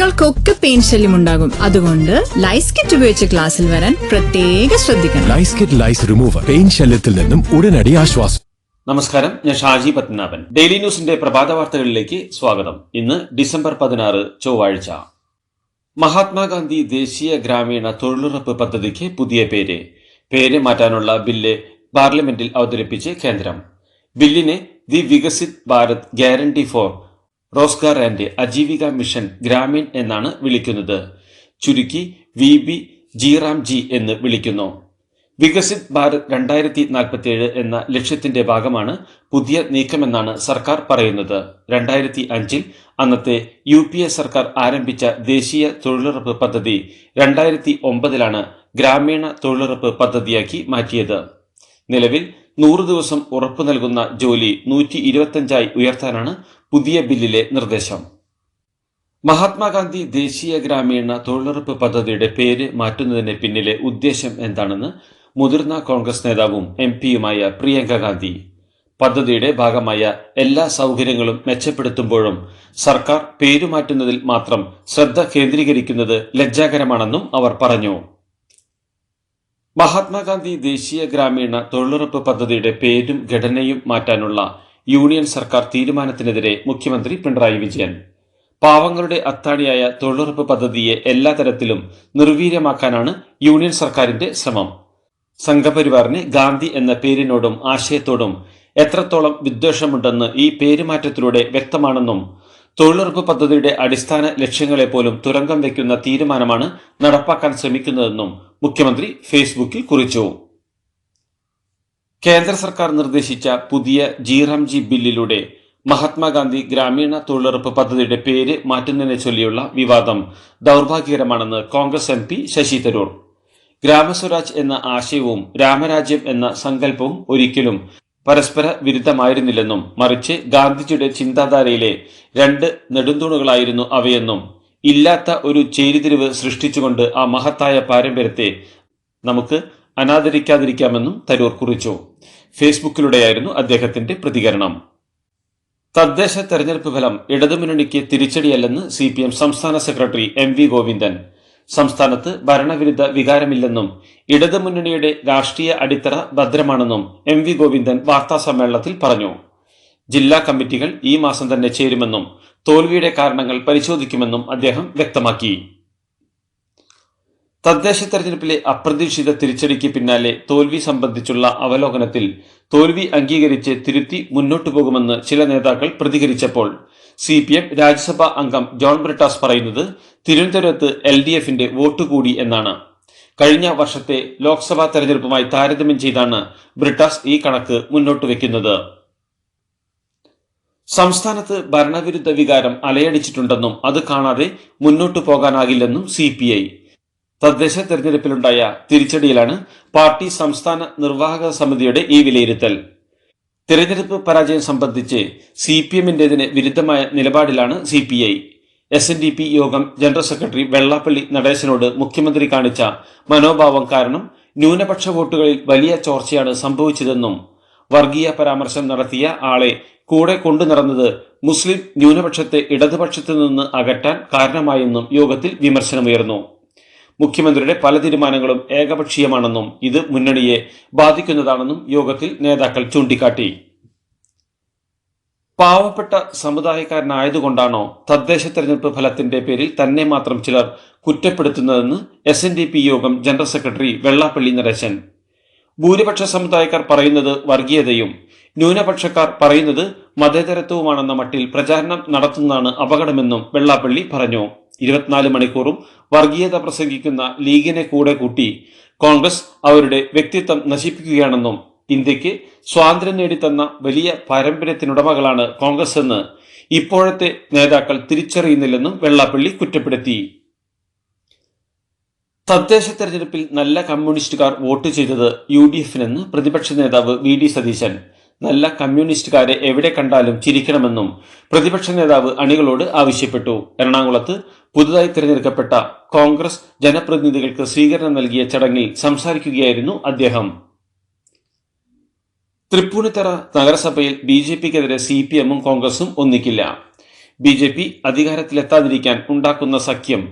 കുട്ടികൾക്കൊക്കെ പെയിൻ ശല്യം ഉണ്ടാകും. അതുകൊണ്ട് ലൈസ് കിറ്റ് ഉപയോഗിച്ച് ക്ലാസ്സിൽ വരാൻ പ്രത്യേക ശ്രദ്ധിക്കണം. Lice kit lice remover pain ശല്യത്തിൽ നിന്നും ഉടനടി ആശ്വാസം. നമസ്കാരം ഞാൻ ഷാജി പത്മനാഭൻ. ഡെയിലി ന്യൂസിന്റെ പ്രഭാത വാർത്തകളിലേക്ക് സ്വാഗതം. ഇന്ന് ഡിസംബർ പതിനാറ് ചൊവ്വാഴ്ച. മഹാത്മാഗാന്ധി ദേശീയ ഗ്രാമീണ തൊഴിലുറപ്പ് പദ്ധതിക്ക് പുതിയ പേര്. പേര് മാറ്റാനുള്ള ബില്ല് പാർലമെന്റിൽ അവതരിപ്പിച്ച് കേന്ദ്രം. ബില്ലിനെ the Viksit Bharat guarantee for Rozgar and Ajeevika mission Gramin എന്നാണ് വിളിക്കുന്നത്. ചുരുക്കി വി ബി ജിറാം ജി എന്ന് വിളിക്കുന്നു. വികസിത് ഭാരത് രണ്ടായിരത്തി നാൽപ്പത്തിയേഴ് എന്ന ലക്ഷ്യത്തിന്റെ ഭാഗമാണ് പുതിയ നീക്കമെന്നാണ് സർക്കാർ പറയുന്നത്. രണ്ടായിരത്തി അഞ്ചിൽ അന്നത്തെ യു പി എ സർക്കാർ ആരംഭിച്ച ദേശീയ തൊഴിലുറപ്പ് പദ്ധതി രണ്ടായിരത്തി ഒമ്പതിലാണ് ഗ്രാമീണ തൊഴിലുറപ്പ് പദ്ധതിയാക്കി മാറ്റിയത്. നിലവിൽ നൂറ് ദിവസം ഉറപ്പു നൽകുന്ന ജോലി നൂറ്റി ഇരുപത്തഞ്ചായി ഉയർത്താനാണ് പുതിയ ബില്ലിലെ നിർദ്ദേശം. മഹാത്മാഗാന്ധി ദേശീയ ഗ്രാമീണ തൊഴിലുറപ്പ് പദ്ധതിയുടെ പേര് മാറ്റുന്നതിന് പിന്നിലെ ഉദ്ദേശം എന്താണെന്ന് മുതിർന്ന കോൺഗ്രസ് നേതാവും എം പിയുമായ പ്രിയങ്ക ഗാന്ധി. പദ്ധതിയുടെ ഭാഗമായ എല്ലാ സൗകര്യങ്ങളും മെച്ചപ്പെടുത്തുമ്പോഴും സർക്കാർ പേരുമാറ്റുന്നതിൽ മാത്രം ശ്രദ്ധ കേന്ദ്രീകരിക്കുന്നത് ലജ്ജാകരമാണെന്നും അവർ പറഞ്ഞു. മഹാത്മാഗാന്ധി ദേശീയ ഗ്രാമീണ തൊഴിലുറപ്പ് പദ്ധതിയുടെ പേരും ഘടനയും മാറ്റാനുള്ള യൂണിയൻ സർക്കാർ തീരുമാനത്തിനെതിരെ മുഖ്യമന്ത്രി പിണറായി വിജയൻ. പാവങ്ങളുടെ അത്താണിയായ തൊഴിലുറപ്പ് പദ്ധതിയെ എല്ലാ തരത്തിലും നിർവീര്യമാക്കാനാണ് യൂണിയൻ സർക്കാരിന്റെ ശ്രമം. സംഘപരിവാറിന് ഗാന്ധി എന്ന പേരിനോടും ആശയത്തോടും എത്രത്തോളം വിദ്വേഷമുണ്ടെന്ന് ഈ പേരുമാറ്റത്തിലൂടെ വ്യക്തമാണെന്നും തൊഴിലുറപ്പ് പദ്ധതിയുടെ അടിസ്ഥാന ലക്ഷ്യങ്ങളെ പോലും തുരങ്കം വയ്ക്കുന്ന തീരുമാനമാണ് നടപ്പാക്കാൻ ശ്രമിക്കുന്നതെന്നും മുഖ്യമന്ത്രി ഫേസ്ബുക്കിൽ കുറിച്ചു. കേന്ദ്ര സർക്കാർ നിർദ്ദേശിച്ച പുതിയ ജിറാംജി ബില്ലിലൂടെ മഹാത്മാഗാന്ധി ഗ്രാമീണ തൊഴിലുറപ്പ് പദ്ധതിയുടെ പേര് മാറ്റുന്നതിനെ ചൊല്ലിയുള്ള വിവാദം ദൗർഭാഗ്യകരമാണെന്ന് കോൺഗ്രസ് എം പി ശശി തരൂർ. ഗ്രാമസ്വരാജ് എന്ന ആശയവും രാമരാജ്യം എന്ന സങ്കല്പവും ഒരിക്കലും പരസ്പര വിരുദ്ധമായിരുന്നില്ലെന്നും മറിച്ച് ഗാന്ധിജിയുടെ ചിന്താധാരയിലെ രണ്ട് നെടുന്തൂണുകളായിരുന്നു അവയെന്നും ഇല്ലാത്ത ഒരു ചേരിതിരിവ് സൃഷ്ടിച്ചുകൊണ്ട് ആ മഹത്തായ പാരമ്പര്യത്തെ നമുക്ക് അനാദരിക്കാതിരിക്കാമെന്നും തരൂർ കുറിച്ചു. ഫേസ്ബുക്കിലൂടെയായിരുന്നു അദ്ദേഹത്തിന്റെ പ്രതികരണം. തദ്ദേശ തെരഞ്ഞെടുപ്പ് ഫലം ഇടതുമുന്നണിക്ക് തിരിച്ചടിയല്ലെന്ന് സി പി എം സംസ്ഥാന സെക്രട്ടറി എം വി ഗോവിന്ദൻ. സംസ്ഥാനത്ത് ഭരണവിരുദ്ധ വികാരമില്ലെന്നും ഇടതുമുന്നണിയുടെ രാഷ്ട്രീയ അടിത്തറ ഭദ്രമാണെന്നും എം വി ഗോവിന്ദൻ വാർത്താ സമ്മേളനത്തിൽ പറഞ്ഞു. ജില്ലാ കമ്മിറ്റികൾ ഈ മാസം തന്നെ ചേരുമെന്നും തോൽവിയുടെ കാരണങ്ങൾ പരിശോധിക്കുമെന്നും അദ്ദേഹം വ്യക്തമാക്കി. തദ്ദേശ തെരഞ്ഞെടുപ്പിലെ അപ്രതീക്ഷിത തിരിച്ചടിക്ക് പിന്നാലെ തോൽവി സംബന്ധിച്ചുള്ള അവലോകനത്തിൽ തോൽവി അംഗീകരിച്ച് തിരുത്തി മുന്നോട്ടു പോകുമെന്ന് ചില നേതാക്കൾ പ്രതികരിച്ചപ്പോൾ സി പി എം രാജ്യസഭാ അംഗം ജോൺ ബ്രിട്ടാസ് പറയുന്നത് തിരുവനന്തപുരത്ത് എൽ ഡി എഫിന്റെ വോട്ട് കൂടി എന്നാണ്. കഴിഞ്ഞ വർഷത്തെ ലോക്സഭാ തെരഞ്ഞെടുപ്പുമായി താരതമ്യം ചെയ്താണ് ബ്രിട്ടാസ് ഈ കണക്ക് മുന്നോട്ട് വയ്ക്കുന്നത് സംസ്ഥാനത്ത് ഭരണവിരുദ്ധ വികാരം അലയടിച്ചിട്ടുണ്ടെന്നും അത് കാണാതെ മുന്നോട്ടു പോകാനാകില്ലെന്നും സി പി ഐ തദ്ദേശ തെരഞ്ഞെടുപ്പിലുണ്ടായ തിരിച്ചടിയിലാണ് പാർട്ടി സംസ്ഥാന നിർവാഹക സമിതിയുടെ ഈ വിലയിരുത്തൽ. തിരഞ്ഞെടുപ്പ് പരാജയം സംബന്ധിച്ച് സി പി എമ്മിന്റെതിന് വിരുദ്ധമായ നിലപാടിലാണ് C P I S N D P Yogam general secretary Vellappally നടേശനോട് മുഖ്യമന്ത്രി കാണിച്ച മനോഭാവം കാരണം ന്യൂനപക്ഷ വോട്ടുകളിൽ വലിയ ചോർച്ചയാണ് സംഭവിച്ചതെന്നും വർഗീയ പരാമർശം നടത്തിയ ആളെ കൂടെ കൊണ്ടു മുസ്ലിം ന്യൂനപക്ഷത്തെ ഇടതുപക്ഷത്തു നിന്ന് അകറ്റാൻ കാരണമായെന്നും യോഗത്തിൽ വിമർശനമുയർന്നു. മുഖ്യമന്ത്രിയുടെ പല തീരുമാനങ്ങളും ഏകപക്ഷീയമാണെന്നും ഇത് മുന്നണിയെ ബാധിക്കുന്നതാണെന്നും യോഗത്തിൽ നേതാക്കൾ ചൂണ്ടിക്കാട്ടി. പാവപ്പെട്ട സമുദായക്കാരനായതുകൊണ്ടാണോ തദ്ദേശ തെരഞ്ഞെടുപ്പ് ഫലത്തിന്റെ പേരിൽ തന്നെ മാത്രം ചിലർ കുറ്റപ്പെടുത്തുന്നതെന്ന് S N D P Yogam general secretary Vellappally Nareshan ഭൂരിപക്ഷ സമുദായക്കാർ പറയുന്നത് വർഗീയതയും ന്യൂനപക്ഷക്കാർ പറയുന്നത് മതേതരത്വവുമാണെന്ന മട്ടിൽ പ്രചാരണം നടത്തുന്നതാണ് അപകടമെന്നും വെള്ളാപ്പള്ളി പറഞ്ഞു. ഇരുപത്തിനാല് മണിക്കൂറും വർഗീയത പ്രസംഗിക്കുന്ന ലീഗിനെ കൂടെ കൂട്ടി കോൺഗ്രസ് അവരുടെ വ്യക്തിത്വം നശിപ്പിക്കുകയാണെന്നും ഇന്ത്യയ്ക്ക് സ്വാതന്ത്ര്യം നേടിത്തന്ന വലിയ പാരമ്പര്യത്തിനുടമകളാണ് കോൺഗ്രസ് എന്ന് ഇപ്പോഴത്തെ നേതാക്കൾ തിരിച്ചറിയുന്നില്ലെന്നും വെള്ളാപ്പള്ളി കുറ്റപ്പെടുത്തി. തദ്ദേശ തെരഞ്ഞെടുപ്പിൽ നല്ല കമ്മ്യൂണിസ്റ്റുകാർ വോട്ട് ചെയ്തത് യു ഡി എഫിനെന്ന് പ്രതിപക്ഷ നേതാവ് വി ഡി സതീശൻ. നല്ല കമ്മ്യൂണിസ്റ്റുകാരെ എവിടെ കണ്ടാലും ചിരിക്കണമെന്നും പ്രതിപക്ഷ നേതാവ് അണികളോട് ആവശ്യപ്പെട്ടു. എറണാകുളത്ത് പുതുതായി തിരഞ്ഞെടുക്കപ്പെട്ട കോൺഗ്രസ് ജനപ്രതിനിധികൾക്ക് സ്വീകരണം നൽകിയ ചടങ്ങിൽ സംസാരിക്കുകയായിരുന്നു അദ്ദേഹം. തൃപ്പൂണിത്തറ നഗരസഭയിൽ ബി ജെ പിക്കെതിരെ സി പി എമ്മും കോൺഗ്രസും ഒന്നിക്കില്ല. ബി ജെ പി അധികാരത്തിലെത്താതിരിക്കാൻ ഉണ്ടാക്കുന്ന സഖ്യം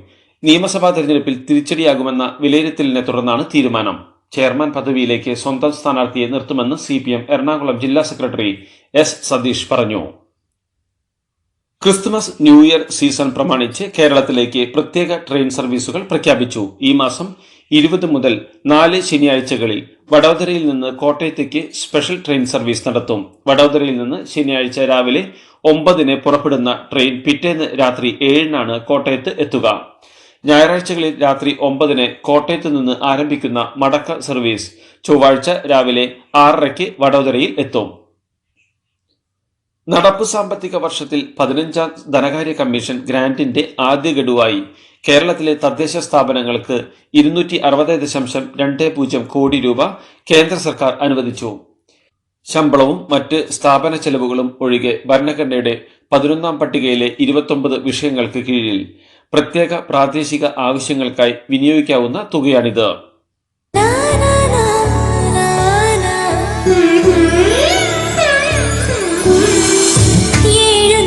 നിയമസഭാ തെരഞ്ഞെടുപ്പിൽ തിരിച്ചടിയാകുമെന്ന വിലയിരുത്തലിനെ തുടർന്നാണ് തീരുമാനം. ചെയർമാൻ പദവിയിലേക്ക് സ്വന്തം സ്ഥാനാർത്ഥിയെ നിർത്തുമെന്ന് സി പി എം എറണാകുളം ജില്ലാ സെക്രട്ടറി എസ് സതീഷ് പറഞ്ഞു. ക്രിസ്തുമസ് ന്യൂ ഇയർ സീസൺ പ്രമാണിച്ച് കേരളത്തിലേക്ക് പ്രത്യേക ട്രെയിൻ സർവീസുകൾ പ്രഖ്യാപിച്ചു. ഈ മാസം ഇരുപത് മുതൽ നാല് ശനിയാഴ്ചകളിൽ വഡോദരയിൽ നിന്ന് കോട്ടയത്തേക്ക് സ്പെഷ്യൽ ട്രെയിൻ സർവീസ് നടത്തും. വഡോദരയിൽ നിന്ന് ശനിയാഴ്ച രാവിലെ ഒമ്പതിന് പുറപ്പെടുന്ന ട്രെയിൻ പിറ്റേന്ന് രാത്രി ഏഴിനാണ് കോട്ടയത്ത് എത്തുക. ഞായറാഴ്ചകളിൽ രാത്രി ഒമ്പതിന് കോട്ടയത്ത് നിന്ന് ആരംഭിക്കുന്ന മടക്ക സർവീസ് ചൊവ്വാഴ്ച രാവിലെ ആറരയ്ക്ക് വടോദരയിൽ എത്തും. നടപ്പ് സാമ്പത്തിക വർഷത്തിൽ പതിനഞ്ചാം ധനകാര്യ കമ്മീഷൻ ഗ്രാന്റിന്റെ ആദ്യ ഗഡുവായി കേരളത്തിലെ തദ്ദേശ സ്ഥാപനങ്ങൾക്ക് ഇരുന്നൂറ്റി അറുപത് ദശാംശം രണ്ട് പൂജ്യം കോടി രൂപ കേന്ദ്ര സർക്കാർ അനുവദിച്ചു. ശമ്പളവും മറ്റ് സ്ഥാപന ചെലവുകളും ഒഴികെ ഭരണഘടനയുടെ പതിനൊന്നാം പട്ടികയിലെ ഇരുപത്തൊമ്പത് വിഷയങ്ങൾക്ക് കീഴിൽ പ്രത്യേക പ്രാദേശിക ആവശ്യങ്ങൾക്കായി വിനിയോഗിക്കാവുന്ന തുകയാണിത്. ഏഴു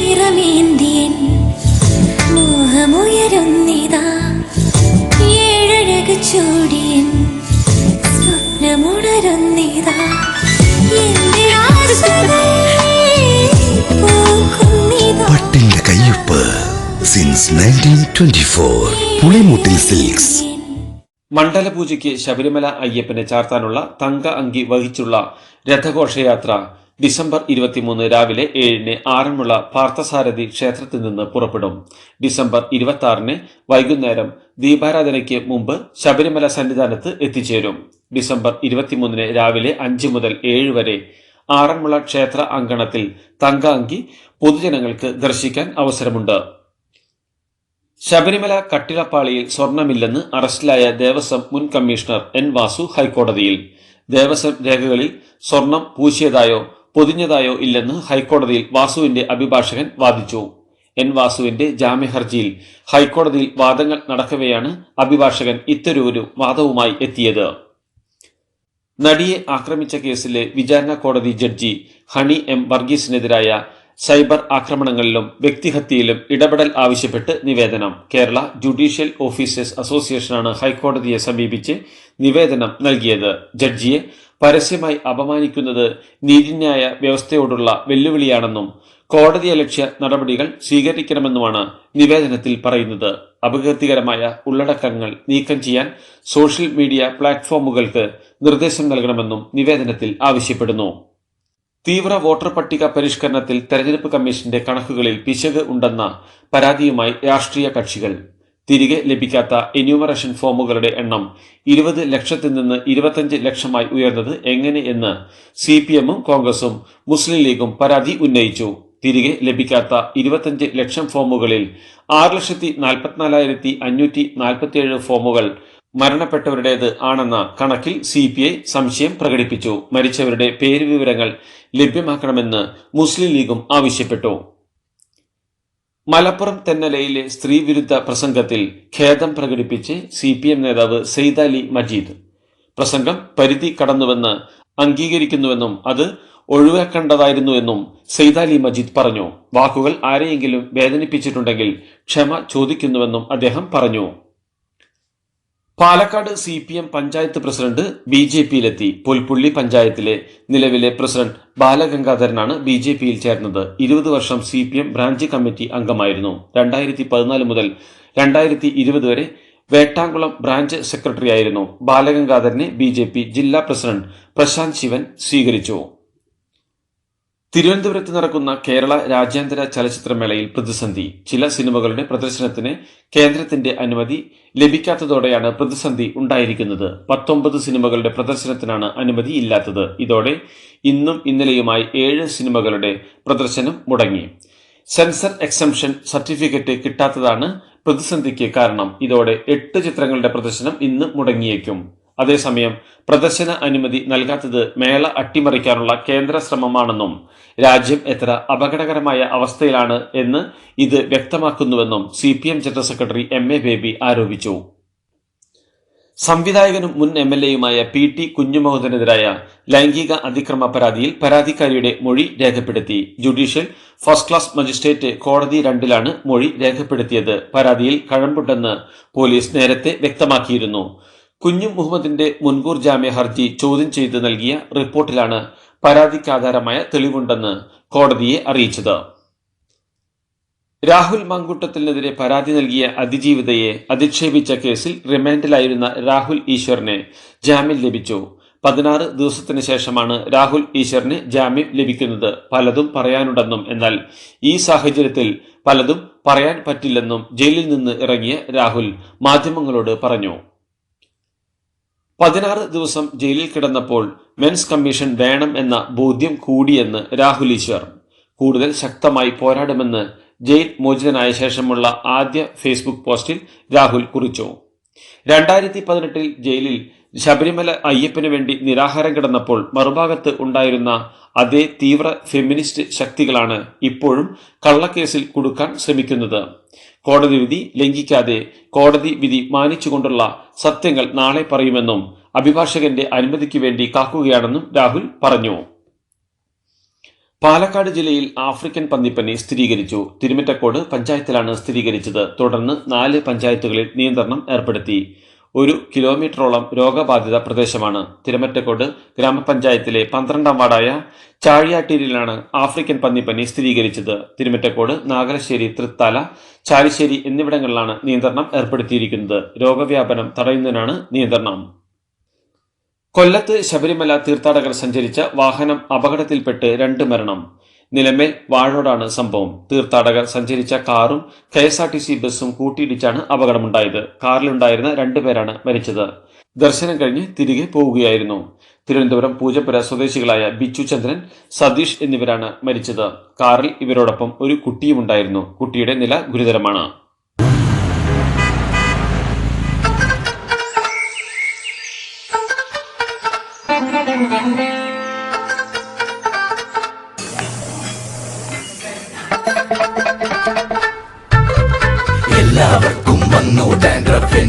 സിൻസ് പുളിമുട്ടിൽ സിൽക്സ് മണ്ഡലപൂജയ്ക്ക് ശബരിമല അയ്യപ്പനെ ചാർത്താനുള്ള തങ്ക അങ്കി വഹിച്ചുള്ള രഥഘോഷയാത്ര ഡിസംബർ ഇരുപത്തിമൂന്ന് രാവിലെ ഏഴിന് ആറന്മുള പാർത്ഥസാരഥി ക്ഷേത്രത്തിൽ നിന്ന് പുറപ്പെടും. ഡിസംബർ ഇരുപത്തി ആറിന് വൈകുന്നേരം ദീപാരാധനയ്ക്ക് മുമ്പ് ശബരിമല സന്നിധാനത്ത് എത്തിച്ചേരും. ഡിസംബർ ഇരുപത്തിമൂന്നിന് രാവിലെ അഞ്ച് മുതൽ ഏഴ് വരെ ആറന്മുള ക്ഷേത്ര അങ്കണത്തിൽ തങ്കാങ്കി പൊതുജനങ്ങൾക്ക് ദർശിക്കാൻ അവസരമുണ്ട്. ശബരിമല കട്ടിളപ്പാളിയിൽ സ്വർണമില്ലെന്ന് അറസ്റ്റിലായ ദേവസ്വം മുൻ കമ്മീഷണർ എൻ വാസു ഹൈക്കോടതിയിൽ. ദേവസ്വം രേഖകളിൽ സ്വർണം പൂശിയതായോ പൊതിഞ്ഞതായോ ഇല്ലെന്ന് ഹൈക്കോടതിയിൽ വാസുവിന്റെ അഭിഭാഷകൻ വാദിച്ചു. എൻ വാസുവിന്റെ ജാമ്യഹർജിയിൽ ഹൈക്കോടതിയിൽ വാദങ്ങൾ നടക്കവെയാണ് അഭിഭാഷകൻ ഇത്തരൊരു വാദവുമായി എത്തിയത്. നടിയെ ആക്രമിച്ച കേസിലെ വിചാരണ കോടതി ജഡ്ജി ഹണി എം വർഗീസിനെതിരായ സൈബർ ആക്രമണങ്ങളിലും വ്യക്തിഹത്യയിലും ഇടപെടൽ ആവശ്യപ്പെട്ട് നിവേദനം. കേരള ജുഡീഷ്യൽ ഓഫീസേഴ്സ് അസോസിയേഷനാണ് ഹൈക്കോടതിയെ സമീപിച്ച് നിവേദനം നൽകിയത്. ജഡ്ജിയെ പരസ്യമായി അപമാനിക്കുന്നത് നീതിന്യായ വ്യവസ്ഥയോടുള്ള വെല്ലുവിളിയാണെന്നും കോടതിയലക്ഷ്യ നടപടികൾ സ്വീകരിക്കണമെന്നുമാണ് നിവേദനത്തിൽ പറയുന്നത്. അപകീർത്തികരമായ ഉള്ളടക്കങ്ങൾ നീക്കം ചെയ്യാൻ സോഷ്യൽ മീഡിയ പ്ലാറ്റ്ഫോമുകൾക്ക് നിർദ്ദേശം നൽകണമെന്നും നിവേദനത്തിൽ ആവശ്യപ്പെടുന്നു. തീവ്ര വോട്ടർ പട്ടിക പരിഷ്കരണത്തിൽ തെരഞ്ഞെടുപ്പ് കമ്മീഷന്റെ കണക്കുകളിൽ പിശക് ഉണ്ടെന്ന പരാതിയുമായി രാഷ്ട്രീയ കക്ഷികൾ. തിരികെ ലഭിക്കാത്ത എന്യൂമറേഷൻ ഫോമുകളുടെ എണ്ണം ഇരുപത് ലക്ഷത്തിൽ നിന്ന് ഇരുപത്തഞ്ച് ലക്ഷമായി ഉയർന്നത് എങ്ങനെ എന്ന് സി പി എമ്മും കോൺഗ്രസും മുസ്ലിം ലീഗും പരാതി ഉന്നയിച്ചു. തിരികെ ലഭിക്കാത്ത ഇരുപത്തഞ്ച് ലക്ഷം ഫോമുകളിൽ ആറ് ലക്ഷത്തി നാൽപ്പത്തിനാലായിരത്തി അഞ്ഞൂറ്റി നാൽപ്പത്തിയേഴ് ഫോമുകൾ മരണപ്പെട്ടവരുടേത് ആണെന്ന കണക്കിൽ സി പി ഐ സംശയം പ്രകടിപ്പിച്ചു. മരിച്ചവരുടെ പേര് വിവരങ്ങൾ ലഭ്യമാക്കണമെന്ന് മുസ്ലിം ലീഗും ആവശ്യപ്പെട്ടു. മലപ്പുറം തെന്നലയിലെ സ്ത്രീവിരുദ്ധ പ്രസംഗത്തിൽ ഖേദം പ്രകടിപ്പിച്ച് സി പി എം നേതാവ് സെയ്ദാലി മജീദ്. പ്രസംഗം പരിധി കടന്നുവെന്ന് അംഗീകരിക്കുന്നുവെന്നും അത് ഒഴിവാക്കേണ്ടതായിരുന്നുവെന്നും സെയ്ദാലി മജീദ് പറഞ്ഞു. വാക്കുകൾ ആരെയെങ്കിലും വേദനിപ്പിച്ചിട്ടുണ്ടെങ്കിൽ ക്ഷമ ചോദിക്കുന്നുവെന്നും അദ്ദേഹം പറഞ്ഞു. Palakkad C P M panchayat president B J പിയിലെത്തി. Pulpully പഞ്ചായത്തിലെ നിലവിലെ പ്രസിഡന്റ് ബാലഗംഗാധരനാണ് ബി ജെ പിയിൽ ചേർന്നത്. ഇരുപത് വർഷം C P M branch committee അംഗമായിരുന്നു. രണ്ടായിരത്തി പതിനാല് മുതൽ രണ്ടായിരത്തി ഇരുപത് വരെ വേട്ടാംകുളം ബ്രാഞ്ച് സെക്രട്ടറിയായിരുന്നു. ബാലഗംഗാധരനെ ബി ജെ പി ജില്ലാ പ്രസിഡന്റ് പ്രശാന്ത് ശിവൻ സ്വീകരിച്ചു. തിരുവനന്തപുരത്ത് നടക്കുന്ന കേരള രാജ്യാന്തര ചലച്ചിത്രമേളയിൽ പ്രതിസന്ധി. ചില സിനിമകളുടെ പ്രദർശനത്തിന് കേന്ദ്രത്തിന്റെ അനുമതി ലഭിക്കാത്തതോടെയാണ് പ്രതിസന്ധി ഉണ്ടായിരിക്കുന്നത്. പത്തൊമ്പത് സിനിമകളുടെ പ്രദർശനത്തിനാണ് അനുമതി ഇല്ലാത്തത്. ഇതോടെ ഇന്നും ഇന്നലെയുമായി ഏഴ് സിനിമകളുടെ പ്രദർശനം മുടങ്ങി. സെൻസർ എക്സംഷൻ സർട്ടിഫിക്കറ്റ് കിട്ടാത്തതാണ് പ്രതിസന്ധിക്ക് കാരണം. ഇതോടെ എട്ട് ചിത്രങ്ങളുടെ പ്രദർശനം ഇന്ന് മുടങ്ങിയേക്കും. അതേസമയം പ്രദർശന അനുമതി നൽകാത്തത് മേള അട്ടിമറിക്കാനുള്ള കേന്ദ്ര ശ്രമമാണെന്നും രാജ്യം എത്ര അപകടകരമായ അവസ്ഥയിലാണ് എന്ന് ഇത് വ്യക്തമാക്കുന്നുവെന്നും C P M general secretary M A Baby ആരോപിച്ചു. സംവിധായകനും മുൻ എം എൽ എയുമായ പി ടി കുഞ്ഞുമോഹനെതിരായ ലൈംഗിക അതിക്രമ പരാതിയിൽ പരാതിക്കാരിയുടെ മൊഴി രേഖപ്പെടുത്തി. ജുഡീഷ്യൽ ഫസ്റ്റ് ക്ലാസ് മജിസ്ട്രേറ്റ് കോടതി രണ്ടിലാണ് മൊഴി രേഖപ്പെടുത്തിയത്. പരാതിയിൽ കഴമ്പുണ്ടെന്ന് പോലീസ് നേരത്തെ വ്യക്തമാക്കിയിരുന്നു. കുഞ്ഞു മുഹമ്മദിന്റെ മുൻകൂർ ജാമ്യ ഹർജി ചോദ്യം ചെയ്ത് നൽകിയ റിപ്പോർട്ടിലാണ് പരാതിക്കാധാരമായ തെളിവുണ്ടെന്ന് കോടതിയെ അറിയിച്ചത്. രാഹുൽ മങ്കൂട്ടത്തിനെതിരെ പരാതി നൽകിയ അതിജീവിതയെ അധിക്ഷേപിച്ച കേസിൽ റിമാൻഡിലായിരുന്ന രാഹുൽ ഈശ്വറിന് ജാമ്യം ലഭിച്ചു. പതിനാറ് ദിവസത്തിന് ശേഷമാണ് രാഹുൽ ഈശ്വറിന് ജാമ്യം ലഭിക്കുന്നത് പലതും പറയാനുണ്ടെന്നും എന്നാൽ ഈ സാഹചര്യത്തിൽ പലതും പറയാൻ പറ്റില്ലെന്നും ജയിലിൽ നിന്ന് ഇറങ്ങിയ രാഹുൽ മാധ്യമങ്ങളോട് പറഞ്ഞു. പതിനാറ് ദിവസം ജയിലിൽ കിടന്നപ്പോൾ മെൻസ് കമ്മീഷൻ വേണം എന്ന ബോധ്യം കൂടിയെന്ന് രാഹുൽ ഈശ്വർ. കൂടുതൽ ശക്തമായി പോരാടുമെന്ന് ജയിൽ മോചിതനായ ശേഷമുള്ള ആദ്യ ഫേസ്ബുക്ക് പോസ്റ്റിൽ രാഹുൽ കുറിച്ചു. രണ്ടായിരത്തി പതിനെട്ടിൽ ജയിലിൽ ശബരിമല അയ്യപ്പന് വേണ്ടി നിരാഹാരം കിടന്നപ്പോൾ മറുഭാഗത്ത് ഉണ്ടായിരുന്ന അതേ തീവ്ര ഫെമിനിസ്റ്റ് ശക്തികളാണ് ഇപ്പോഴും കള്ളക്കേസിൽ കുടുക്കാൻ ശ്രമിക്കുന്നത്. കോടതി വിധി ലംഘിക്കാതെ കോടതി വിധി മാനിച്ചുകൊണ്ടുള്ള സത്യങ്ങൾ നാളെ പറയുമെന്നും അഭിഭാഷകന്റെ അനുമതിക്ക് വേണ്ടി കാക്കുകയാണെന്നും രാഹുൽ പറഞ്ഞു. പാലക്കാട് ജില്ലയിൽ ആഫ്രിക്കൻ പന്നിപ്പനി സ്ഥിരീകരിച്ചു. തിരുമിറ്റക്കോട് പഞ്ചായത്തിലാണ് സ്ഥിരീകരിച്ചത്. തുടർന്ന് നാല് പഞ്ചായത്തുകളിൽ നിയന്ത്രണം ഏർപ്പെടുത്തി. ഒരു കിലോമീറ്ററോളം രോഗബാധിത പ്രദേശമാണ് തിരുമറ്റക്കോട് ഗ്രാമപഞ്ചായത്തിലെ പന്ത്രണ്ടാം വാർഡായ ചാഴിയാട്ടീരിലാണ് ആഫ്രിക്കൻ പന്നിപ്പനി സ്ഥിരീകരിച്ചത്. തിരുമറ്റക്കോട് നാഗലശ്ശേരി തൃത്താല ചാലിശ്ശേരി എന്നിവിടങ്ങളിലാണ് നിയന്ത്രണം ഏർപ്പെടുത്തിയിരിക്കുന്നത്. രോഗവ്യാപനം തടയുന്നതിനാണ് നിയന്ത്രണം. കൊല്ലത്ത് ശബരിമല തീർത്ഥാടകർ സഞ്ചരിച്ച വാഹനം അപകടത്തിൽപ്പെട്ട് രണ്ട് മരണം. നിലമേൽ വാഴോടാണ് സംഭവം. തീർത്ഥാടകർ സഞ്ചരിച്ച കാറും K S R T C ബസ്സും കൂട്ടിയിടിച്ചാണ് അപകടമുണ്ടായത്. കാറിലുണ്ടായിരുന്ന രണ്ടുപേരാണ് മരിച്ചത്. ദർശനം കഴിഞ്ഞ് തിരികെ പോവുകയായിരുന്നു. തിരുവനന്തപുരം പൂജപ്പുര സ്വദേശികളായ ബിച്ചു ചന്ദ്രൻ സതീഷ് എന്നിവരാണ് മരിച്ചത്. കാറിൽ ഇവരോടൊപ്പം ഒരു കുട്ടിയും ഉണ്ടായിരുന്നു കുട്ടിയുടെ നില ഗുരുതരമാണ്.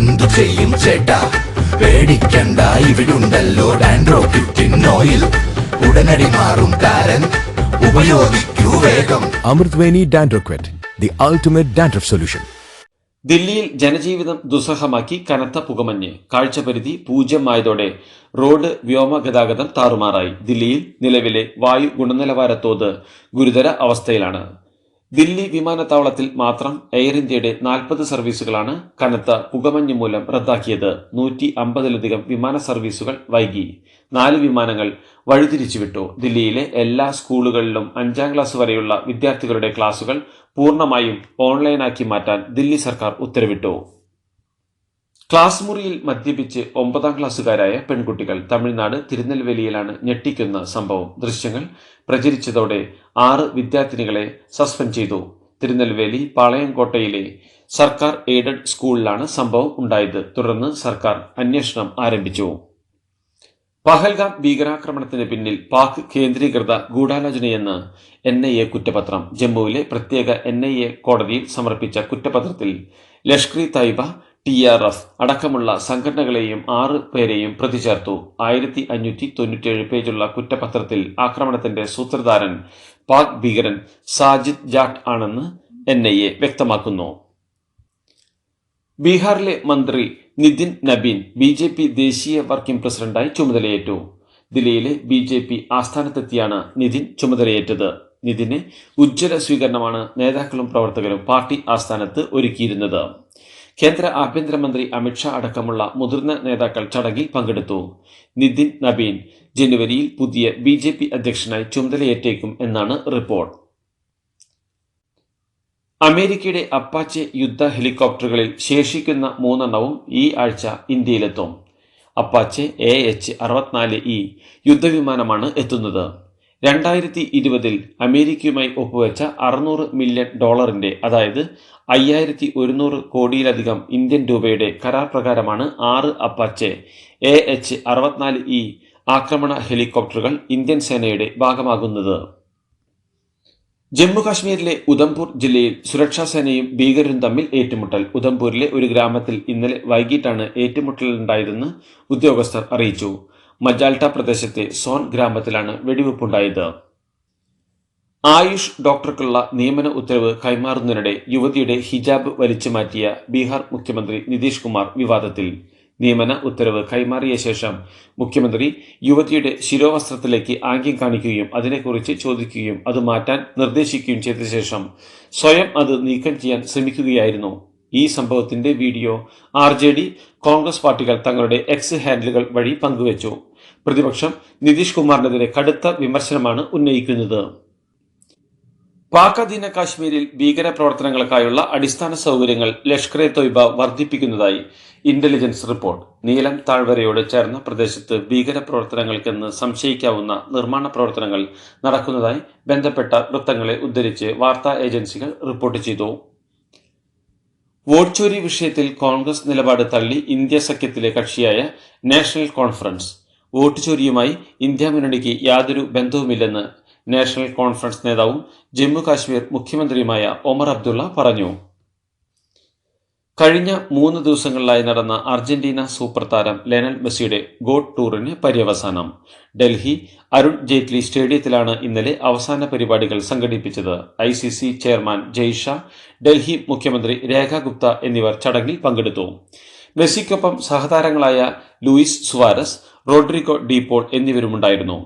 എന്തു ചെയ്യും ചേട്ടാ? പേടിക്കണ്ട ഇവിടുണ്ടല്ലോ ഡാൻഡ്രോ കിറ്റിൻ ഓയിൽ ഉടനടി മാറും കാരൻ ഉപയോഗിക്കൂ വേഗം. Amritveni Dandro Quit the ultimate dandruff solution. ദില്ലിയിൽ ജനജീവിതം ദുസ്സഹമാക്കി കനത്ത പുകമഞ്ഞ്. കാഴ്ചപരിധി പൂജ്യമായതോടെ റോഡ് വ്യോമ ഗതാഗതം താറുമാറായി. ദില്ലിയിൽ നിലവിലെ വായു ഗുണനിലവാര തോത് ഗുരുതര അവസ്ഥയിലാണ്. ദില്ലി വിമാനത്താവളത്തിൽ മാത്രം എയർ ഇന്ത്യയുടെ നാൽപ്പത് സർവീസുകളാണ് കനത്ത പുകമഞ്ഞ് മൂലം റദ്ദാക്കിയത്. നൂറ്റി അമ്പതിലധികം വിമാന സർവീസുകൾ വൈകി. നാല് വിമാനങ്ങൾ വഴിതിരിച്ചുവിട്ടു. ദില്ലിയിലെ എല്ലാ സ്കൂളുകളിലും അഞ്ചാം ക്ലാസ് വരെയുള്ള വിദ്യാർത്ഥികളുടെ ക്ലാസുകൾ പൂർണമായും ഓൺലൈനാക്കി മാറ്റാൻ ദില്ലി സർക്കാർ ഉത്തരവിട്ടു. ക്ലാസ് മുറിയിൽ മദ്യപിച്ച് ഒമ്പതാം ക്ലാസ്സുകാരായ പെൺകുട്ടികൾ തമിഴ്നാട് തിരുനെൽവേലിയിലാണ് ഞെട്ടിക്കുന്ന സംഭവം. ദൃശ്യങ്ങൾ പ്രചരിച്ചതോടെ ആറ് വിദ്യാർത്ഥിനികളെ സസ്പെൻഡ് ചെയ്തു. തിരുനെൽവേലി പാളയംകോട്ടയിലെ സർക്കാർ എയ്ഡഡ് സ്കൂളിലാണ് സംഭവം ഉണ്ടായത്. തുടർന്ന് സർക്കാർ അന്വേഷണം ആരംഭിച്ചു. പഹൽഗാം ഭീകരാക്രമണത്തിന് പിന്നിൽ പാക് കേന്ദ്രീകൃത ഗൂഢാലോചനയെന്ന് എൻ ഐ എ കുറ്റപത്രം. ജമ്മുവിലെ പ്രത്യേക എൻ ഐ എ കോടതിയിൽ സമർപ്പിച്ച കുറ്റപത്രത്തിൽ Lashkar e Taiba T R F അടക്കമുള്ള സംഘടനകളെയും ആറ് പേരെയും പ്രതി ചേർത്തു ആയിരത്തി അഞ്ഞൂറ്റി തൊണ്ണൂറ്റിയേഴ് പേജുള്ള കുറ്റപത്രത്തിൽ ആക്രമണത്തിന്റെ സൂത്രധാരൻ പാക് ഭീകരൻ സാജിദ് ജാട്ട് ആണെന്ന് എൻ ഐ എ വ്യക്തമാക്കുന്നു. ബീഹാറിലെ മന്ത്രി Nitin Nabin B J P ദേശീയ വർക്കിംഗ് പ്രസിഡന്റായി ചുമതലയേറ്റു. ദില്ലിയിലെ ബി ജെ പി ആസ്ഥാനത്തെത്തിയാണ് നിതിൻ ചുമതലയേറ്റത്. നിതിന് ഉജ്ജ്വല സ്വീകരണമാണ് നേതാക്കളും പ്രവർത്തകരും പാർട്ടി ആസ്ഥാനത്ത് ഒരുക്കിയിരുന്നത്. കേന്ദ്ര ആഭ്യന്തരമന്ത്രി അമിത്ഷാ അടക്കമുള്ള മുതിർന്ന നേതാക്കൾ ചടങ്ങിൽ പങ്കെടുത്തു. നിതിൻ നബീൻ ജനുവരിയിൽ പുതിയ ബി ജെ പി അധ്യക്ഷനായി ചുമതലയേറ്റേക്കും എന്നാണ് റിപ്പോർട്ട്. അമേരിക്കയുടെ അപ്പാച്ചെ യുദ്ധ ഹെലികോപ്റ്ററുകളിൽ ശേഷിക്കുന്ന മൂന്നെണ്ണവും ഈ ആഴ്ച ഇന്ത്യയിലെത്തും. അപ്പാച്ചെ എ എച്ച് അറുപത്തിനാല് ഇ യുദ്ധവിമാനമാണ് എത്തുന്നത്. രണ്ടായിരത്തി ഇരുപതിൽ അമേരിക്കയുമായി ഒപ്പുവെച്ച അറുന്നൂറ് മില്യൺ ഡോളറിന്റെ അതായത് അയ്യായിരത്തി ഒരുന്നൂറ് കോടിയിലധികം ഇന്ത്യൻ രൂപയുടെ കരാർ പ്രകാരമാണ് ആറ് അപ്പാച്ചെ എ എച്ച് അറുപത്തിനാല് ഇ ആക്രമണ ഹെലികോപ്റ്ററുകൾ ഇന്ത്യൻ സേനയുടെ ഭാഗമാകുന്നത്. ജമ്മുകാശ്മീരിലെ ഉധംപൂർ ജില്ലയിൽ സുരക്ഷാ സേനയും ഭീകരരും തമ്മിൽ ഏറ്റുമുട്ടൽ. ഉധംപൂരിലെ ഒരു ഗ്രാമത്തിൽ ഇന്നലെ വൈകിട്ടാണ് ഏറ്റുമുട്ടലുണ്ടായതെന്ന് ഉദ്യോഗസ്ഥർ അറിയിച്ചു. മജാൽട്ട പ്രദേശത്തെ സോൻ ഗ്രാമത്തിലാണ് വെടിവെപ്പുണ്ടായത്. ആയുഷ് ഡോക്ടർക്കുള്ള നിയമന ഉത്തരവ് കൈമാറുന്നതിനിടെ യുവതിയുടെ ഹിജാബ് വലിച്ചു മാറ്റിയ ബീഹാർ മുഖ്യമന്ത്രി നിതീഷ് കുമാർ വിവാദത്തിൽ. നിയമന ഉത്തരവ് കൈമാറിയ ശേഷം മുഖ്യമന്ത്രി യുവതിയുടെ ശിരോവസ്ത്രത്തിലേക്ക് ആംഗ്യം കാണിക്കുകയും അതിനെക്കുറിച്ച് ചോദിക്കുകയും അത് മാറ്റാൻ നിർദ്ദേശിക്കുകയും ചെയ്ത ശേഷം സ്വയം അത് നീക്കം ചെയ്യാൻ ശ്രമിക്കുകയായിരുന്നു. ഈ സംഭവത്തിന്റെ വീഡിയോ ആർ കോൺഗ്രസ് പാർട്ടികൾ തങ്ങളുടെ എക്സ് ഹാൻഡിലുകൾ വഴി പങ്കുവച്ചു. പ്രതിപക്ഷം നിതീഷ് കുമാറിനെതിരെ കടുത്ത വിമർശനമാണ് ഉന്നയിക്കുന്നത്. പാക് കാശ്മീരിൽ ഭീകര പ്രവർത്തനങ്ങൾക്കായുള്ള അടിസ്ഥാന സൗകര്യങ്ങൾ ലഷ്കർ എ തൊയ്ബ വർദ്ധിപ്പിക്കുന്നതായി ഇന്റലിജൻസ് റിപ്പോർട്ട്. നീലം താഴ്വരയോട് ചേർന്ന പ്രദേശത്ത് ഭീകര പ്രവർത്തനങ്ങൾക്കെന്ന് സംശയിക്കാവുന്ന നിർമ്മാണ പ്രവർത്തനങ്ങൾ നടക്കുന്നതായി ബന്ധപ്പെട്ട വൃത്തങ്ങളെ ഉദ്ധരിച്ച് വാർത്താ ഏജൻസികൾ റിപ്പോർട്ട് ചെയ്തു. വോട്ട് ചോരി വിഷയത്തിൽ കോൺഗ്രസ് നിലപാട് തള്ളി ഇന്ത്യ സഖ്യത്തിലെ കക്ഷിയായ നാഷണൽ കോൺഫറൻസ് വോട്ട് ചോരിയുമായി ഇന്ത്യ മുന്നണിക്ക് യാതൊരു ബന്ധവുമില്ലെന്ന് നാഷണൽ കോൺഫറൻസ് നേതാവും ജമ്മു കാശ്മീർ മുഖ്യമന്ത്രിയുമായ ഒമർ അബ്ദുള്ള പറഞ്ഞു. കഴിഞ്ഞ മൂന്ന് ദിവസങ്ങളിലായി നടന്ന അർജന്റീന സൂപ്പർ താരം ലെനൽ മെസ്സിയുടെ ഗോഡ് ടൂറിന് പര്യവസാനം. ഡൽഹി അരുൺ ജെയ്റ്റ്ലി സ്റ്റേഡിയത്തിലാണ് ഇന്നലെ അവസാന പരിപാടികൾ സംഘടിപ്പിച്ചത്. I C C chairman Jay Shah Delhi മുഖ്യമന്ത്രി രേഖ ഗുപ്ത എന്നിവർ ചടങ്ങിൽ പങ്കെടുത്തു. മെസ്സിക്കൊപ്പം സഹതാരങ്ങളായ Luis Suarez Rodrigo De Paul എന്നിവരുമുണ്ടായിരുന്നു.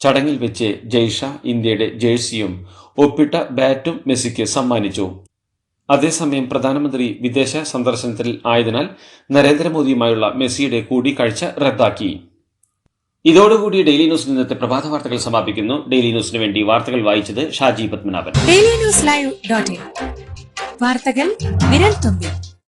ചടങ്ങിൽ വെച്ച് ജയ്ഷ ഇന്ത്യയുടെ ജേഴ്സിയും ഒപ്പിട്ട ബാറ്റും മെസ്സിക്ക് സമ്മാനിച്ചു. അതേസമയം പ്രധാനമന്ത്രി വിദേശ സന്ദർശനത്തിൽ ആയതിനാൽ നരേന്ദ്രമോദിയുമായുള്ള മെസ്സിയുടെ കൂടിക്കാഴ്ച റദ്ദാക്കി. ഇതോടുകൂടി ഡെയിലി ന്യൂസ് ഇന്നത്തെ പ്രഭാത വാർത്തകൾ സമാപിക്കുന്നു. ഡെയിലി ന്യൂസിന് വേണ്ടി വാർത്തകൾ വായിച്ചത് Shaji Padmanabhan. Daily news live dot വാർത്തകൾ വിരൽ തുമ്പിൽ.